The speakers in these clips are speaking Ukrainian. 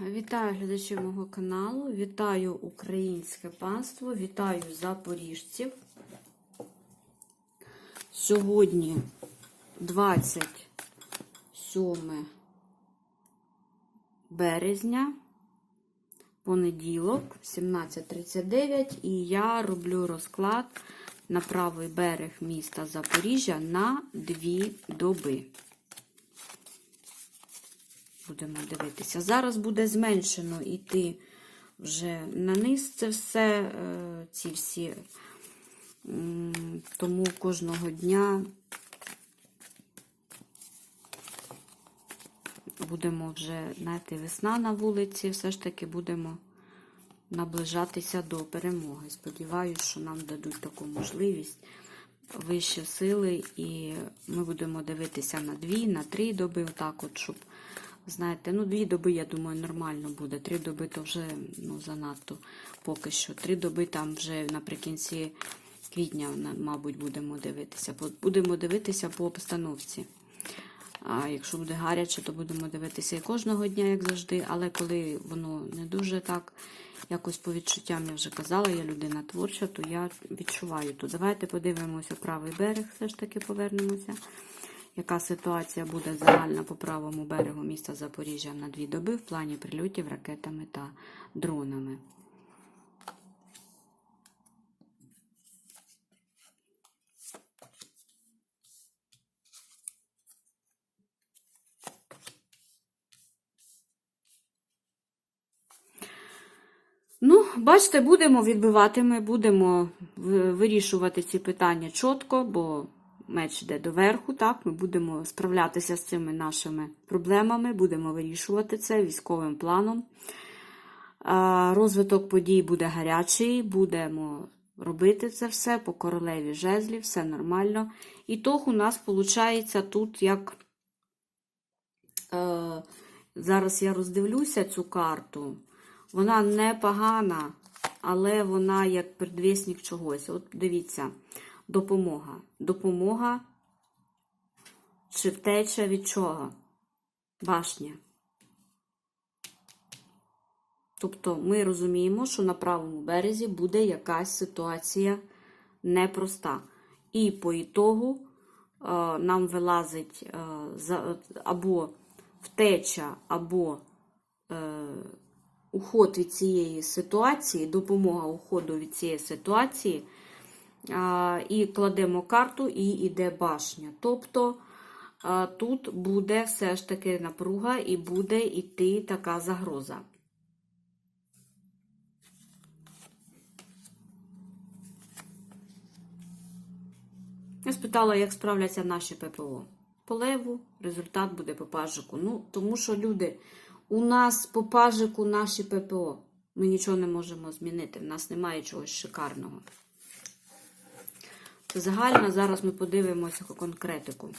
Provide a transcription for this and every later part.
Вітаю глядачів мого каналу, вітаю українське панство, вітаю запоріжців. Сьогодні 27 березня, понеділок, 17.39, і я роблю розклад на правий берег міста Запоріжжя на дві доби. Будемо дивитися. Зараз буде зменшено йти вже на низ це все, е, ці всі. Тому кожного дня будемо вже, знаєте, весна на вулиці, все ж таки будемо наближатися до перемоги. Сподіваюсь, що нам дадуть таку можливість вищі сили, і ми будемо дивитися на дві, на три доби, отак от, щоб Знаєте, ну дві доби, я думаю, нормально буде. Три доби то вже ну, занадто поки що. Три доби там вже наприкінці квітня, мабуть, будемо дивитися. Будемо дивитися по обстановці. А якщо буде гаряче, то будемо дивитися і кожного дня, як завжди. Але коли воно не дуже так, якось по відчуттям я вже казала, я людина творча, то я відчуваю. То давайте подивимося правий берег, все ж таки повернемося яка ситуація буде загальна по правому берегу міста Запоріжжя на дві доби в плані прильотів ракетами та дронами. Ну, бачите, будемо відбивати, ми будемо вирішувати ці питання чітко, бо меч йде доверху, так, ми будемо справлятися з цими нашими проблемами, будемо вирішувати це військовим планом. Розвиток подій буде гарячий, будемо робити це все по королеві жезлів, все нормально. І тох у нас виходить тут як. Е, зараз я роздивлюся цю карту. Вона непогана, але вона як предвісник чогось. От дивіться, допомога. Допомога чи втеча від чого? Башня. Тобто ми розуміємо, що на правому березі буде якась ситуація непроста. І по ітогу е, нам вилазить е, або втеча, або е, уход від цієї ситуації, допомога уходу від цієї ситуації, і кладемо карту, і йде башня. Тобто тут буде все ж таки напруга і буде йти така загроза. Я спитала, як справляться наші ППО. По леву результат буде по пажику. Ну, тому що люди, у нас по пажику наші ППО. Ми нічого не можемо змінити. В нас немає чогось шикарного. Це загально. Зараз ми подивимося конкретику.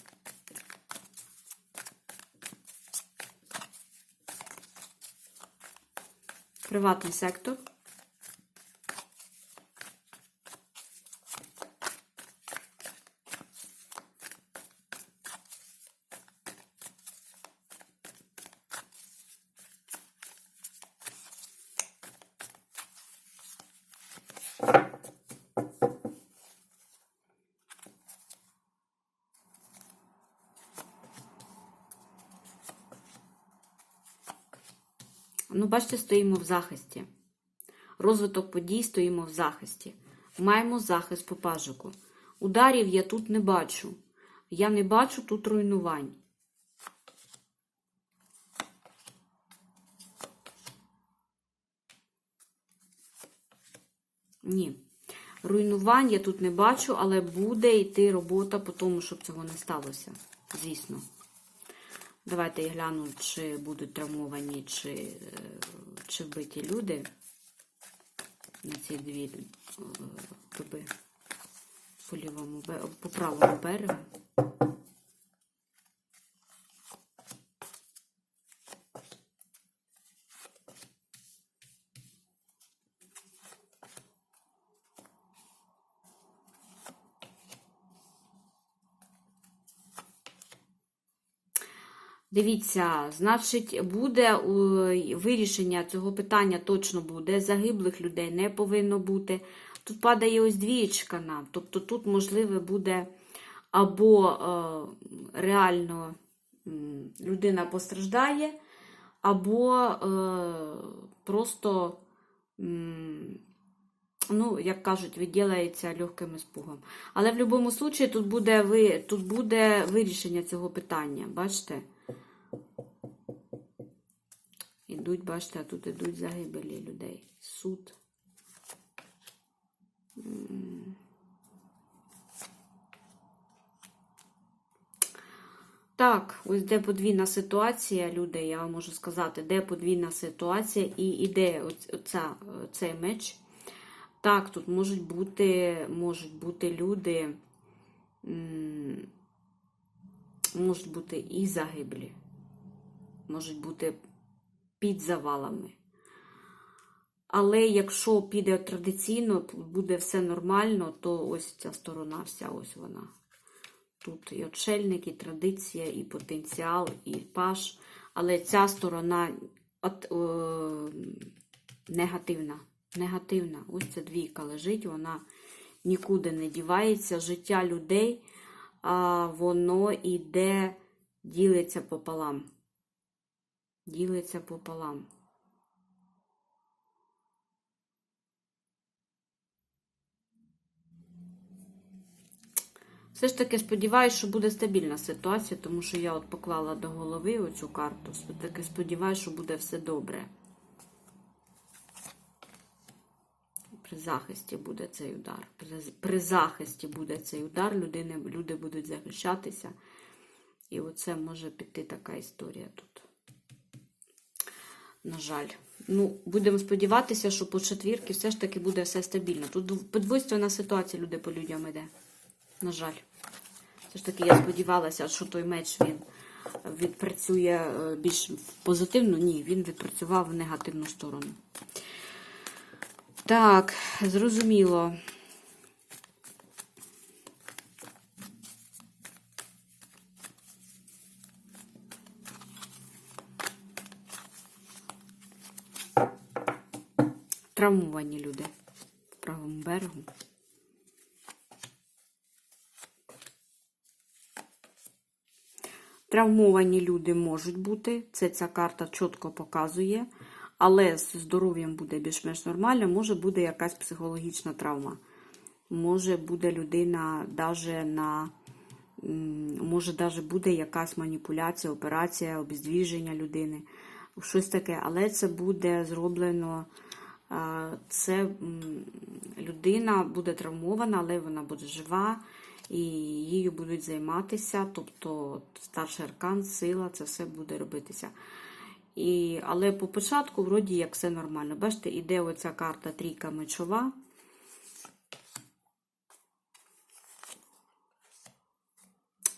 Приватний сектор. Ну, бачите, стоїмо в захисті. Розвиток подій стоїмо в захисті. Маємо захист по пажику. Ударів я тут не бачу. Я не бачу тут руйнувань. Ні. Руйнувань я тут не бачу, але буде йти робота по тому, щоб цього не сталося. Звісно. Давайте я гляну, чи будуть травмовані, чи, е, чи вбиті люди на ці дві е, доби по лівому по правому берегу. Дивіться, значить, буде вирішення цього питання точно буде. Загиблих людей не повинно бути. Тут падає ось двієчка нам. Тобто тут, можливо, буде або е, реально людина постраждає, або е, просто, ну, як кажуть, відділяється легким іспугом. Але в будь-якому випадку тут буде, ви, тут буде вирішення цього питання. Бачите? Ідуть, бачите, тут ідуть загибелі людей. Суд. Так, ось де подвійна ситуація, люди, я вам можу сказати, де подвійна ситуація і іде оця, цей меч. Так, тут можуть бути, можуть бути люди, можуть бути і загиблі, можуть бути під завалами. Але якщо піде традиційно, буде все нормально, то ось ця сторона вся, ось вона. Тут і отшельник, і традиція, і потенціал, і паш. Але ця сторона от, о, негативна. Негативна. Ось ця двійка лежить, вона нікуди не дівається. Життя людей, а воно іде, ділиться пополам. Ділиться пополам. Все ж таки сподіваюся, що буде стабільна ситуація, тому що я от поклала до голови оцю карту. Все таки сподіваюся, що буде все добре. При захисті буде цей удар. При, при захисті буде цей удар, людини, люди будуть захищатися. І оце може піти така історія тут. На жаль. Ну, будемо сподіватися, що по четвірки все ж таки буде все стабільно. Тут подвойственна ситуація люди по людям йде. На жаль. Все ж таки, я сподівалася, що той меч він відпрацює е, більш позитивно. Ні, він відпрацював в негативну сторону. Так, зрозуміло. Травмовані люди в правому берегу. Травмовані люди можуть бути, це ця карта чітко показує, але з здоров'ям буде більш-менш нормально, може буде якась психологічна травма. Може буде людина даже на, може даже буде якась маніпуляція, операція, обездвіження людини, щось таке, але це буде зроблено. Це людина буде травмована, але вона буде жива і її будуть займатися, тобто старший аркан, сила, це все буде робитися. І, але по початку, вроді, як все нормально. Бачите, іде оця карта трійка мечова.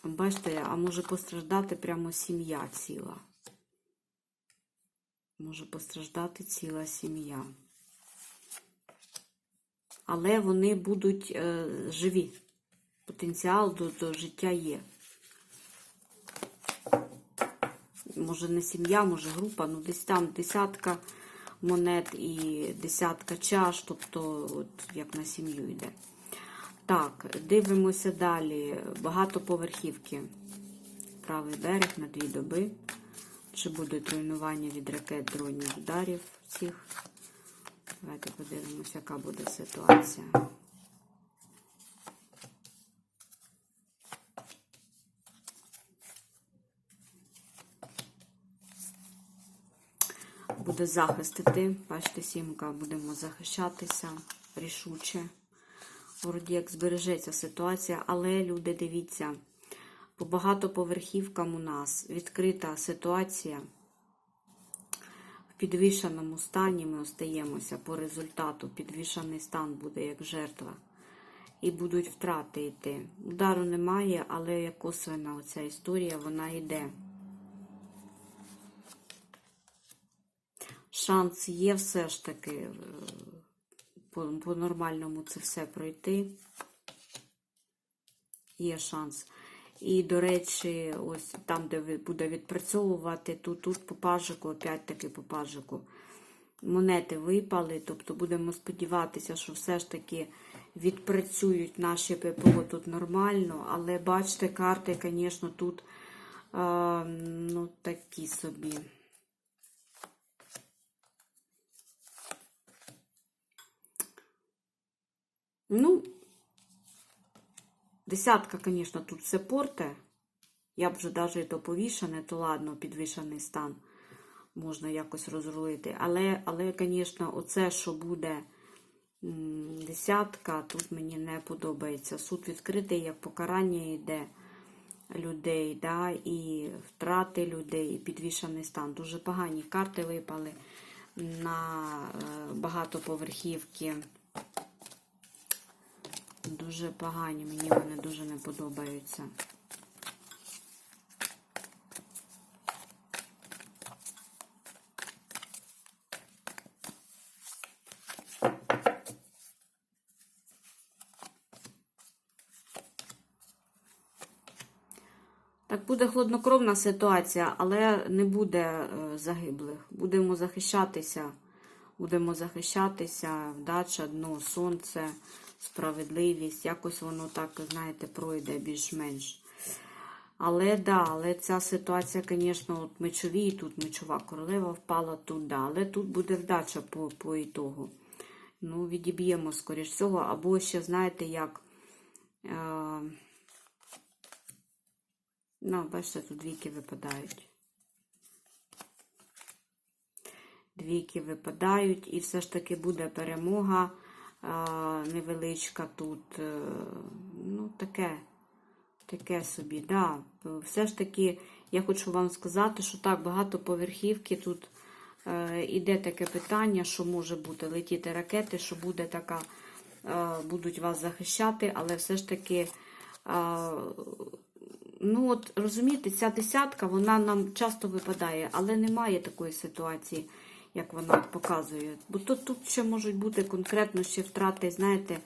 Бачите, а може постраждати прямо сім'я ціла. Може постраждати ціла сім'я. Але вони будуть е, живі потенціал до, до життя є. Може не сім'я, може група, ну десь там десятка монет і десятка чаш, тобто от як на сім'ю йде. Так, дивимося далі. Багатоповерхівки. Правий берег на дві доби. Чи будуть руйнування від ракет, дронів, ударів цих? Давайте подивимося, яка буде ситуація. Буде захист іти. Бачите, сімка, будемо захищатися рішуче. Вроді як збережеться ситуація, але люди, дивіться, по багатоповерхівкам у нас відкрита ситуація. В підвішеному стані ми остаємося по результату. Підвішаний стан буде як жертва. І будуть втрати йти. Удару немає, але як косвена оця історія, вона йде. Шанс є все ж таки е, по, по нормальному це все пройти. Є шанс. І, до речі, ось там, де буде відпрацьовувати, тут, тут по пажику, опять-таки по пажику. Монети випали, тобто будемо сподіватися, що все ж таки відпрацюють наші ППО тут нормально, але бачите, карти, звісно, тут а, ну, такі собі. Ну, десятка, звісно, тут все порте. Я б вже навіть то повішане, то ладно, підвішаний стан можна якось розрулити. Але, але, звісно, оце, що буде десятка, тут мені не подобається. Суд відкритий, як покарання йде людей, да, і втрати людей, і підвішаний стан. Дуже погані карти випали на е, багатоповерхівки. Дуже погані, мені вони дуже не подобаються. Так буде хладнокровна ситуація, але не буде е, загиблих. Будемо захищатися, будемо захищатися, вдача, дно, сонце, справедливість. Якось воно так, знаєте, пройде більш-менш. Але да, але ця ситуація, звісно, от мечові, тут мечова королева впала тут, да, але тут буде вдача по, по ітогу. Ну, відіб'ємо, скоріш всього, або ще, знаєте, як. Е, Ну, бачите, тут двійки випадають. Двійки випадають, і все ж таки буде перемога невеличка тут. е, Ну, таке, таке собі, да. Все ж таки, я хочу вам сказати, що так, багатоповерхівки тут е, іде таке питання, що може бути летіти ракети, що буде така, е, будуть вас захищати, але все ж таки. Ну, от розумієте, ця десятка, вона нам часто випадає, але немає такої ситуації, як вона показує. Бо тут, тут ще можуть бути конкретно ще втрати, знаєте,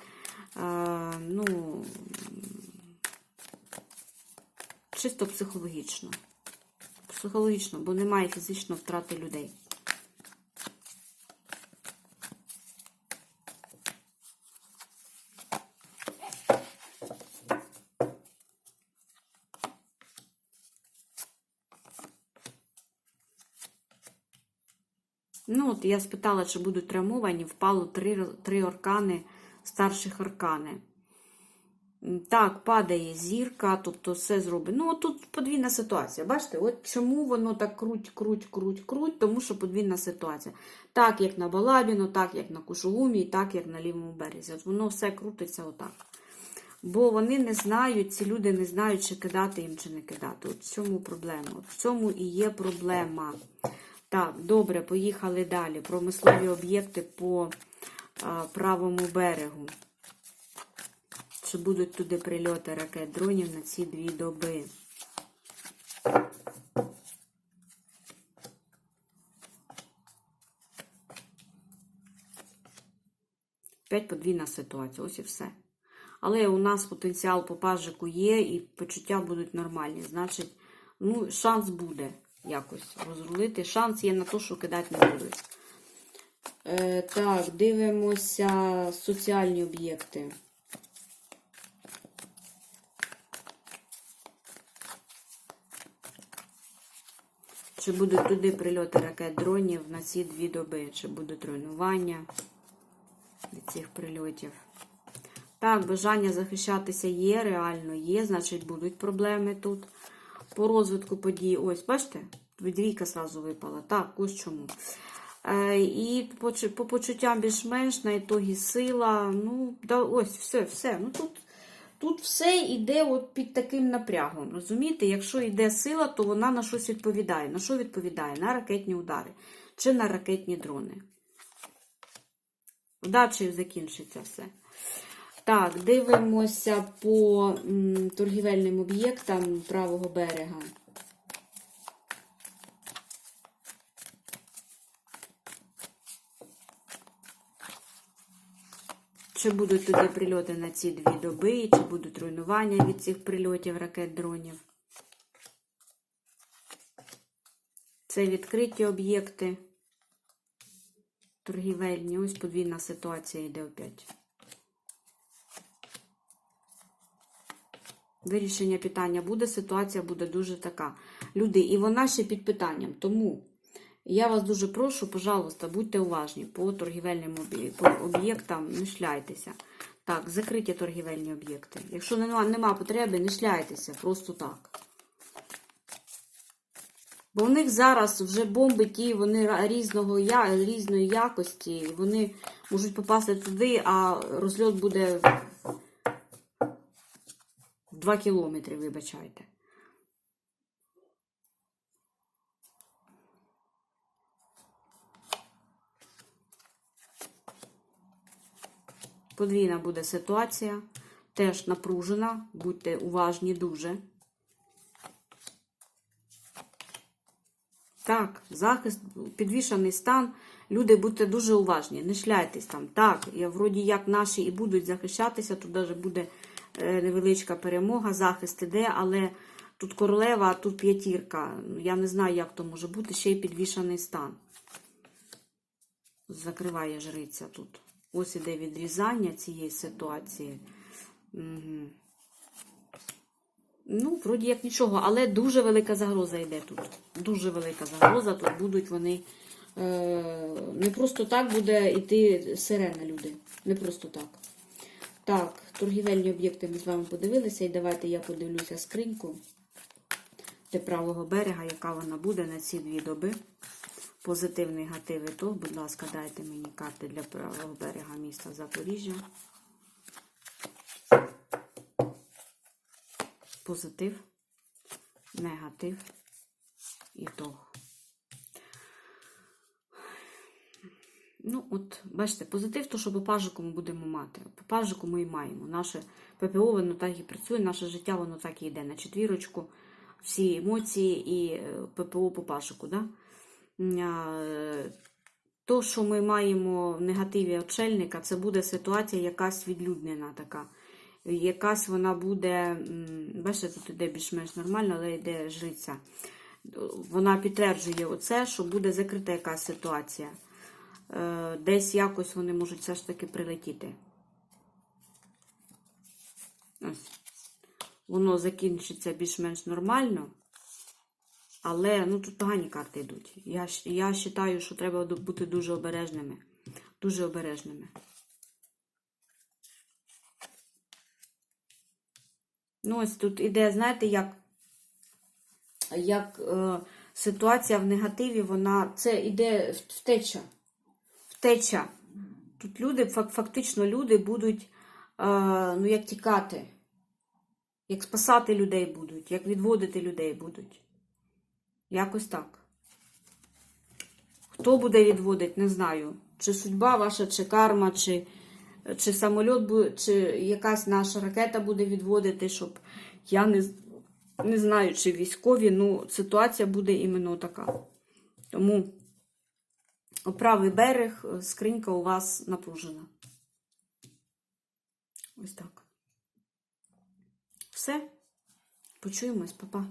е, ну, чисто психологічно. Психологічно, бо немає фізично втрати людей. Ну, от я спитала, чи будуть травмовані, впало три, три оркани, старших аркани. М, Так, падає зірка, тобто все зробить. Ну, тут подвійна ситуація. Бачите, от чому воно так круть, круть, круть, круть, тому що подвійна ситуація. Так, як на Балабіну, так, як на Кушулумі, так, як на лівому березі. От воно все крутиться отак. Бо вони не знають, ці люди не знають, чи кидати їм, чи не кидати. От в цьому проблема. От в цьому і є проблема. Так, добре, поїхали далі. Промислові об'єкти по а, правому берегу. Чи будуть туди прильоти ракет дронів на ці дві доби? П'ять подвійна ситуація, ось і все. Але у нас потенціал по пажику є, і почуття будуть нормальні. Значить, ну, шанс буде якось розрулити. Шанс є на те, що кидати не будуть. Е, так, дивимося соціальні об'єкти. Чи будуть туди прильоти ракет дронів на ці дві доби? Чи будуть руйнування від цих прильотів? Так, бажання захищатися є, реально є, значить будуть проблеми тут. По розвитку подій. Ось, бачите? Двійка зразу випала. Так, ось чому. Е, і по, по почуттям більш-менш на ітогі сила. Ну, да, ось, все, все. Ну тут, тут все йде от під таким напрягом. Розумієте, якщо йде сила, то вона на щось відповідає. На що відповідає? На ракетні удари чи на ракетні дрони. Вдачею закінчиться все. Так, дивимося по торгівельним об'єктам правого берега. Чи будуть туди прильоти на ці дві доби, чи будуть руйнування від цих прильотів ракет дронів. Це відкриті об'єкти. Торгівельні. Ось подвійна ситуація йде опять. Вирішення питання буде, ситуація буде дуже така. Люди, і вона ще під питанням. Тому я вас дуже прошу, пожалуйста, будьте уважні по торгівельним об'єктам, не шляйтеся. Так, закриті торгівельні об'єкти. Якщо нема, нема потреби, не шляйтеся, просто так. Бо в них зараз вже бомби ті, вони різного різної якості, вони можуть попасти туди, а розльот буде 2 кілометри, вибачайте. Подвійна буде ситуація, теж напружена, будьте уважні дуже. Так, захист, підвішаний стан. Люди, будьте дуже уважні, не шляйтесь там. Так, я вроді як наші і будуть захищатися, тут навіть буде невеличка перемога, захист іде, але тут королева, а тут п'ятірка. Я не знаю, як то може бути, ще й підвішаний стан. Закриває жриця тут. Ось іде відрізання цієї ситуації. Угу. Ну, вроді як нічого, але дуже велика загроза йде тут. Дуже велика загроза. Тут будуть вони. Е, не просто так буде йти сирена, люди. Не просто так. Так, торгівельні об'єкти ми з вами подивилися. І давайте я подивлюся скриньку для правого берега, яка вона буде на ці дві доби. Позитив, негатив і то, будь ласка, дайте мені карти для правого берега міста Запоріжжя. Позитив, негатив і то. Ну, от, бачите, позитив, то що по пажику ми будемо мати. По пажику ми і маємо. Наше ППО, воно так і працює, наше життя, воно так і йде на четвірочку. Всі емоції і е, ППО по пажику. Да? То, що ми маємо в негативі очельника, це буде ситуація якась відлюднена така. Якась вона буде, бачите, тут іде більш-менш нормально, але йде жриця. Вона підтверджує оце, що буде закрита якась ситуація. Е, Десь якось вони можуть все ж таки прилетіти. Ось. Воно закінчиться більш-менш нормально. Але ну, тут погані карти йдуть. Я, я вважаю, що треба бути дуже обережними. Дуже обережними. Ну, ось тут іде, знаєте, як, як е, ситуація в негативі, вона це іде втеча. Втеча. Тут люди, фактично, люди будуть, е, ну, як тікати, як спасати людей будуть, як відводити людей будуть. Якось так. Хто буде відводити, не знаю. Чи судьба ваша, чи карма, чи, чи самольот, буде, чи якась наша ракета буде відводити, щоб я не, не знаю, чи військові. Ну, ситуація буде іменно така. Тому правий берег, е, скринька у вас напружена. Ось так. Все. Почуємось, па-па.